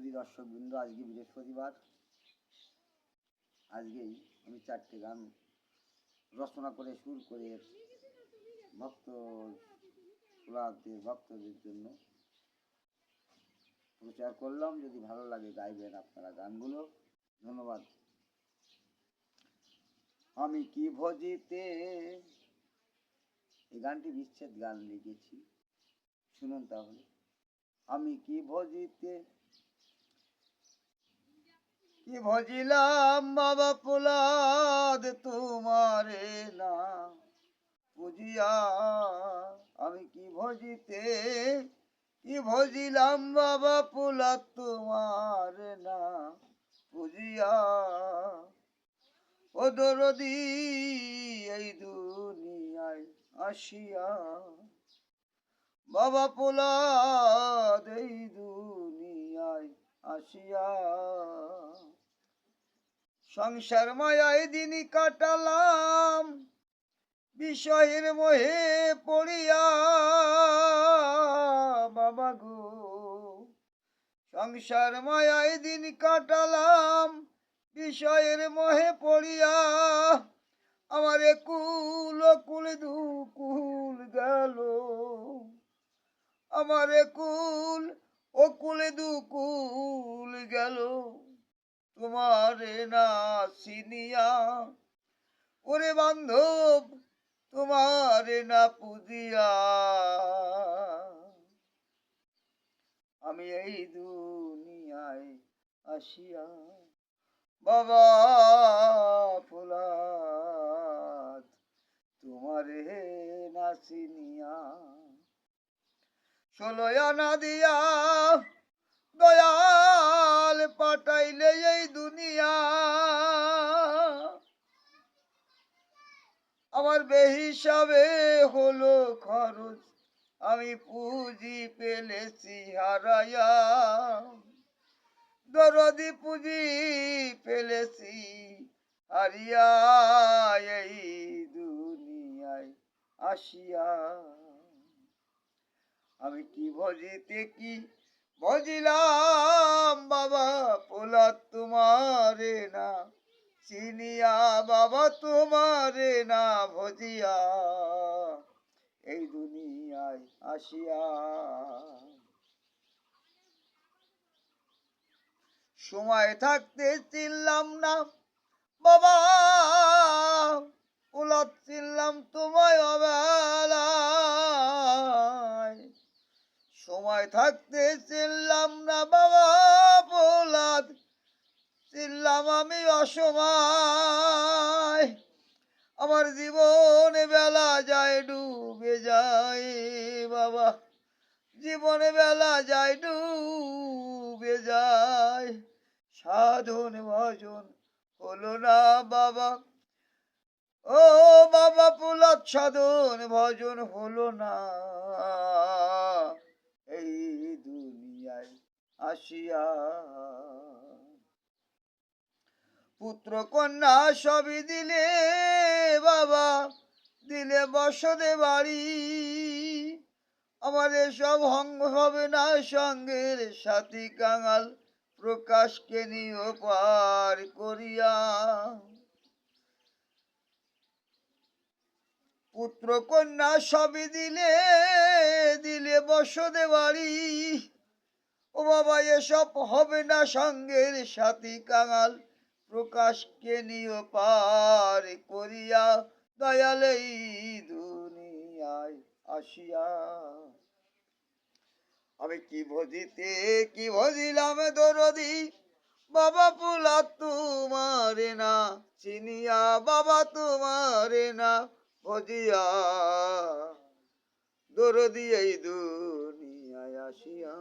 শুধু দর্শক বিন্দু আজকে বৃহস্পতিবার। আজকেই আমি চারটে গান রচনা করে সুর করে ভক্ত পুরাদের ভক্তদের জন্য প্রচার করলাম। যদি ভালো লাগে গাইবেন আপনারা গানগুলো। ধন্যবাদ। আমি কি ভজিতে এই গানটি বিচ্ছেদ গান লিখেছি। শুনুন তাহলে। আমি কি ভজিতে কি ভজিলাম বাবা পোলাদ তোমারে না? বুঝিয়া আমি কি ভজিতে, কি ভজিলাম বাবা পোলাদ তোমার না? বুঝিয়া ও দরদি, এই দুনিয়ায় আসিয়া বাবা পোলাদ এই দুনিয়ায় আসিয়া সংসার মায়ায় দিন কাটালাম, বিষয়ের মোহে পড়িয়া, বাবা গো। সংসার মায়ায় দিন কাটালাম, বিষয়ের মোহে পড়িয়া, আমার কুল কুল দুকুল গেল। আমার কুল ও কুলে দুকুল গেল। তোমারে না চিনিয়া ওরে বান্ধব, তোমারে না পুজিয়া। আমি এই দুনিয়ায় আসিয়া বাবা ফুলাত, তোমারে না চিনিয়া ষোলো আনা দিয়া দয়াল পাঠাইলে এই দুনিয়া। আমার বেহিসাবে হলো খরচ, আমি পুঁজি পেলেছি হারায়া। দরদি পুঁজি পেলেছি হারিয়া এই দুনিয়ায় আসিয়া। আমি কি ভজিতে কি ভজিলাম বাবা পোলা তোমারে না, চিনিয়া বাবা তোমারে না ভজিয়া, এই দুনিয়ায় আসিয়া। সময় থাকতে চিনলাম না সময় থাকতে চিনলাম না বাবা পোলাদ চিনলাম আমি অসময়। আমার জীবনে বেলা যায়, ডুবে যায় বাবা। জীবনে বেলা যায়, ডুবে যায়। সাধন ভজন হলো না বাবা। ও বাবা পুলত সাধন ভজন হলো না। এই দুনিয়ায় আসিয়া। পুত্র কন্যা সবই দিলে বাবা, দিলে বসদে বাড়ি। আমার এসব হঙ্গ হবে না সঙ্গের সাথী কাঙাল, প্রকাশকে নিয়ে পার করিয়া। পুত্র কন্যা সবই দিলে দিলে বসদে বাড়ি। ও বাবা, এসব হবে না সঙ্গের সাথী কাঙাল। প্রকাশকে নিয়ে পার করিয়া দয়ালেই দুনিয়ায় আসিয়া। আমি কি ভজিতে কি ভজিলাম দরদি? বাবা পুলা তোমারে না চিনিয়া, বাবা তোমারে না ভজিয়া দরদি এই দুনিয়ায় আসিয়া